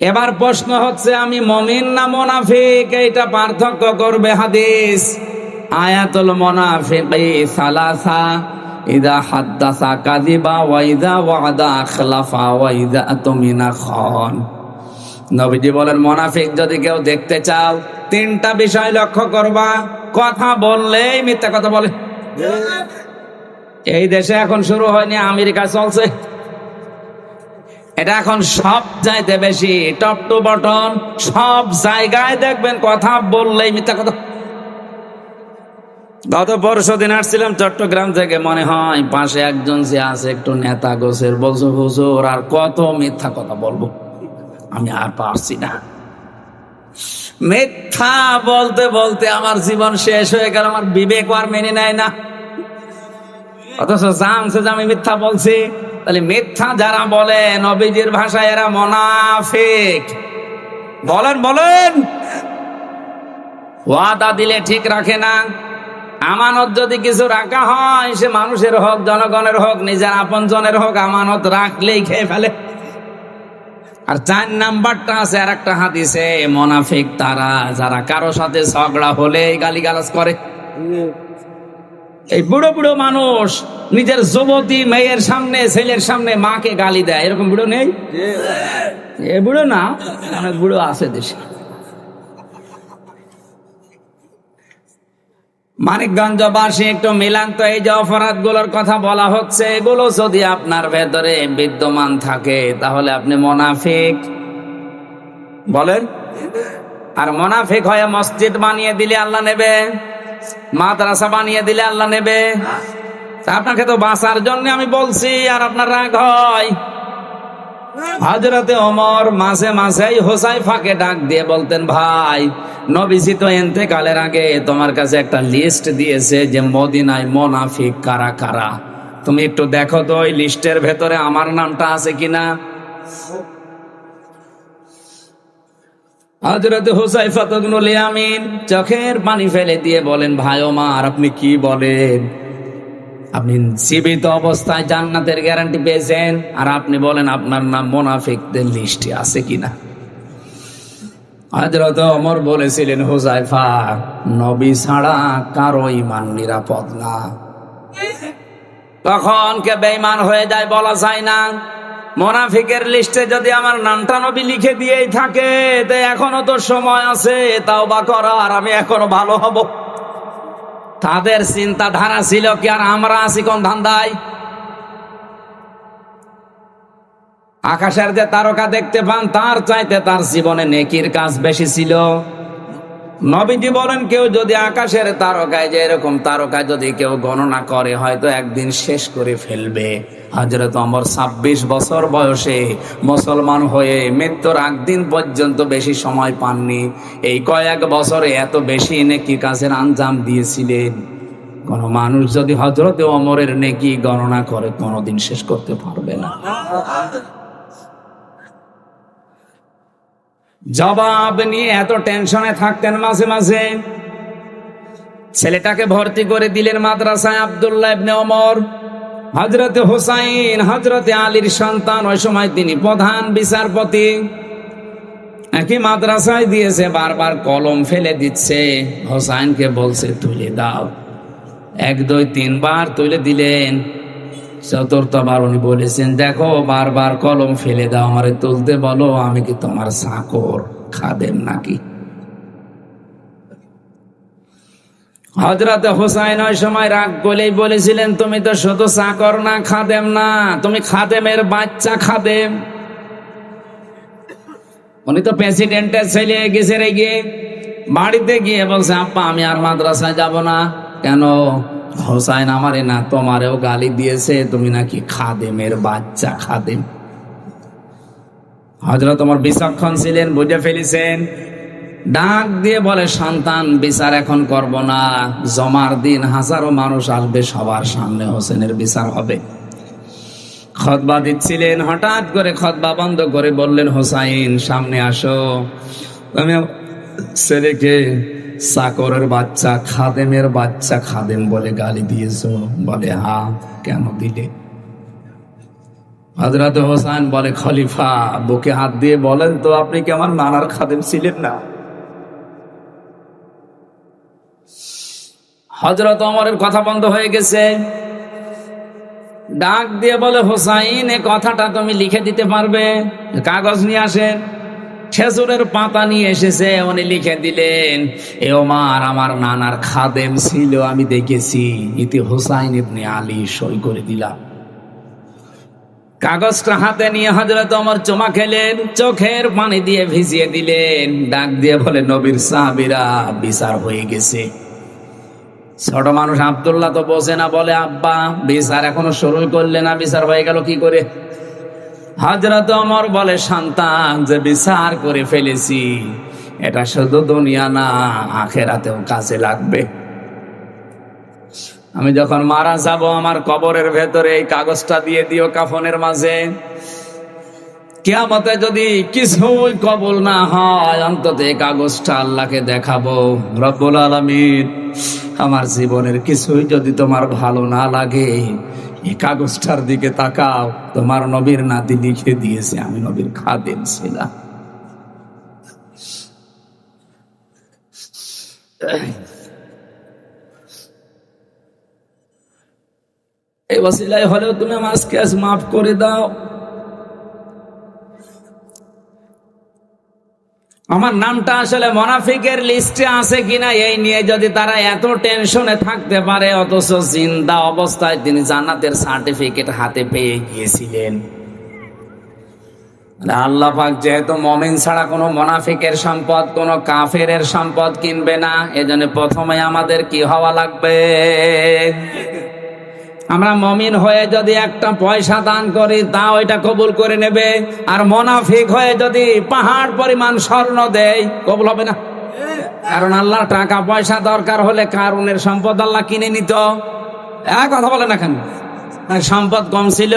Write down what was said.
এবার প্রশ্ন হচ্ছে, আমি মমিন না মোনাফিক? এইটা পার্থক্য করবে হাদিস। আয়াতুল মোনাফিক সালাসা, ইদা হাদ্দাসা কাযিবা ওয়া ইদা ওয়াদা আখলাফা ওয়া ইদা তুমিনা খান। নবীজি বলেন, মোনাফিক যদি কেউ দেখতে চাও, তিনটা বিষয় লক্ষ্য করবা। কথা বললেই মিথ্যা কথা বলে। এই দেশে এখন শুরু হয়নি আমেরিকা চলছে। এটা এখন সব চাইতে বেশি টপ টু বটন সব জায়গায় দেখবেন কথা বললেই মিথ্যা কথা। গত পরশু দিন আসছিলাম চট্টগ্রাম থেকে, মনে হয় পাশে একজন যে আছে, একটু নেতা গোছের, বলছো, হুজুর, আর কত মিথ্যা কথা বলব? আমি আর পারছি না। মিথ্যা বলতে বলতে আমার জীবন শেষ হয়ে গেল, আমার বিবেক আর মেনে নেয় না। অথচ জানছে যে আমি মিথ্যা বলছি। তাহলে মিথ্যা যারা বলে, নবীজির ভাষায় এরা মোনাফিক। বলেন বলেন। ওয়াদা দিলে ঠিক রাখে না। আমানত যদি কিছু রাখা হয়, সে মানুষের হোক, জনগণের হোক, নিজের আপন জনের হোক, আমানত রাখলেই খেয়ে ফেলে। আর চার নাম্বারটা আছে আর একটা হাদিসে, মোনাফিক তারা, যারা কারও সাথে ঝগড়া হলে গালিগালাজ করে। এই বুড়ো বুড়ো মানুষ নিজের যুবতী মেয়ের সামনে ছেলের সামনে মাকে গালি দেয়। এরকম বুড়ো নেই? এ বুড়ো না অনেক বুড়ো আছে দেশে। মানিকগঞ্জবাসী একটু মিলান তো এই যে অপরাধগুলোর কথা বলা হচ্ছে এগুলো যদি আপনার ভেতরে বিদ্যমান থাকে তাহলে আপনি মোনাফিক। বলেন। আর মোনাফিক হয়ে মসজিদ বানিয়ে দিলে আল্লাহ নেবে। মাদ্রাসা বানিয়ে দিলে আল্লাহ নেবে। আপনাকে তো বাঁচার জন্য আমি বলছি, আর আপনার রাগ হয়। হাজরতে ওমর মাসে মাসেই হোসাই ফাঁকে ডাক দিয়ে বলতেন, ভাই, নবীজি তো এতেকালের আগে তোমার কাছে একটা লিস্ট দিয়েছে যে মদিনায় মোনাফিক কারা কারা। তুমি একটু দেখো তো ওই লিস্টের ভেতরে আমার নামটা আছে কিনা? হজরত হুসাইফা তগনুল ইয়ামিন চোখের পানি ফেলে দিয়ে বলেন, ভাই ওমার, আপনি কি বলেন? আপনি জীবিত অবস্থায় জান্নাতের গ্যারান্টি পেয়েছেন আর আপনি বলেন আপনার নাম মোনাফিকদের লিস্টে আছে কিনা? হজরত অমর বলেছিলেন হুসাইফা নবী ছাড়া কারও ইমান নিরাপদ না। তখন কে বেঈমান হয়ে যায় বলা যায় না। মোনাফিকের লিস্টে যদি আমার নামটা নবী লিখে দিয়েই থাকে, তো এখনও তো সময় আছে তাও বা করার আমি এখনও ভালো হব। তাদের চিন্তাধারা ছিল কি, আর আমরা আছি কোন ধান্দায়? আকাশের যে তারকা দেখতে পান, তার চাইতে তার জীবনে নেকির কাজ বেশি ছিল। নবীজি বলেন, কেউ যদি আকাশের তারকায় যে এরকম তারকায় যদি কেউ গণনা করে, হয়তো একদিন শেষ করে ফেলবে। হজরত অমর ছাব্বিশ বছর বয়সে মুসলমান হয়ে মৃত্যুর একদিন পর্যন্ত বেশি সময় পাননি। এই কয়েক বছরে এত বেশি নেকি কাজের আঞ্জাম দিয়েছিলেন। কোন মানুষ যদি হজরতে অমরের নেকি গণনা করে, কোনোদিন শেষ করতে পারবে না। জবাব নিয়ে এত টেনশনে থাকতেন মাঝে মাঝে। ছেলেটাকে ভর্তি করে দিলেন মাদ্রাসায় আবদুল্লাহ ইবনে ওমর। হজরতে হোসাইন হজরতে আলীর সন্তান, ওই সময় তিনি প্রধান বিচারপতি। একই মাদ্রাসায় দিয়েছে, বারবার কলম ফেলে দিচ্ছে। হোসাইনকে বলছে, তুলে দাও। এক, দুই, তিনবার তুলে দিলেন। চতুর্থবার উনি বলেছেন, দেখো, বারবার কলম ফেলে দাও, আমারে তুলতে বলো, আমি কি তোমার চাকর, খাদেম নাকি? হজরত হোসাইন ওই সময় রাগ বলেই বলেছিলেন, তুমি তো শুধু চাকর না, খাদেম না, তুমি খাদেমের বাচ্চা খাদেম। উনি তো প্রেসিডেন্টের ছেলে গেছে রে গিয়ে, বাড়িতে গিয়ে বলছে আপ্পা আমি আর মাদ্রাসায় যাব না। কেন? হোসাইন, আমারে না, তোমারেও গালি দিয়েছে, তুমি নাকি খাদেমের বাচ্চা, খাদেম। হজরত তোমার বিচক্ষণ ছিলেন, বুঝে ফেলেছেন, ডাক দিয়ে বলে, সন্তান, বিচার এখন করব না। জমার দিন হাজারো মানুষ আসবে, সবার সামনে হোসেনের বিচার হবে। খতবা দিচ্ছিলেন, হঠাৎ করে খতবা বন্ধ করে বললেন, হোসাইন, সামনে আসো। তুমি ছেলেকে চাকরের বাচ্চা, খাদেমের বাচ্চা, খাদেম বলে গালি দিয়েছ, বলে হা, কেন দিলে? হজরত হোসেন বলে, খলিফা, বুকে হাত দিয়ে বলেন তো, আপনি কি আমার নানার খাদেম ছিলেন না? হজরত অমরের কথা বন্ধ হয়ে গেছে। ডাক দিয়ে বলে, হোসাইন, এ কথাটা তুমি লিখে দিতে পারবে? কাগজ নিয়ে আসেন। খেজুরের পাতা নিয়ে এসেছে, উনি লিখে দিলেন, এ ওমার, আমার নানার খাদেম ছিল, আমি দেখেছি, ইতি হোসাইন ইবনে আলী সই করে দিলাম। কাগজটা হাতে নিয়ে হজরত আমার চমা খেলেন, চোখের পানি দিয়ে ভিজিয়ে দিলেন, ডাক দিয়ে বলে, নবীর সাহাবিরা, বিচার হয়ে গেছে। ছোট মানুষ আব্দুল্লাহ তো বসে না, বলে, আব্বা, বিচার এখনও শুরু করলে না, বিচার হয়ে গেল কি করে? হাজরত অমর বলে, সন্তান, যে বিচার করে ফেলেছি, এটা শুধু দুনিয়া না, আখেরাতেও কাজে লাগবে। আমি যখন মারা যাব, আমার কবরের ভেতরে এই কাগজটা দিয়ে দিও কাফনের মাঝে। কেয়ামতে যদি কিছুই কবল না হয়, অন্তত এই কাগজটা আল্লাহকে দেখাবো। রব্বুল আলমিন, আমার জীবনের কিছুই যদি তোমার ভালো না লাগে এই কাগজটার দিকে তাকাও। তোমার নবীর নাতি লিখে দিয়েছে, আমি নবীর খাদেম ছিলাম। এই বসিলাই হলেও তুমি আমার আজকে আজ মাফ করে দাও। আমার নামটা আসলে মোনাফিকের লিস্টে আছে কিনা এই নিয়ে যদি তারা এত টেনশনে থাকতে পারে, অথচ জিন্দা অবস্থায় তিনি জান্নাতের সার্টিফিকেট হাতে পেয়ে গিয়েছিলেন। আল্লাহ পাক যেহেতু মমিন ছাড়া কোনো মোনাফিকের সম্পদ, কোনো কাফেরের সম্পদ কিনবে না, এজন্য প্রথমে আমাদের কি হওয়া লাগবে? আমরা মমিন হয়ে যদি একটা পয়সা দান করি, তা ওইটা কবুল করে নেবে। আর মোনাফিক হয়ে যদি পাহাড় পরিমাণ স্বর্ণ দেয়, কবুল হবে না। কারণ আল্লাহ টাকা পয়সা দরকার হলে কারণের সম্পদ আল্লাহ কিনে নিত। কথা বলে না কেন? সম্পদ কম ছিল।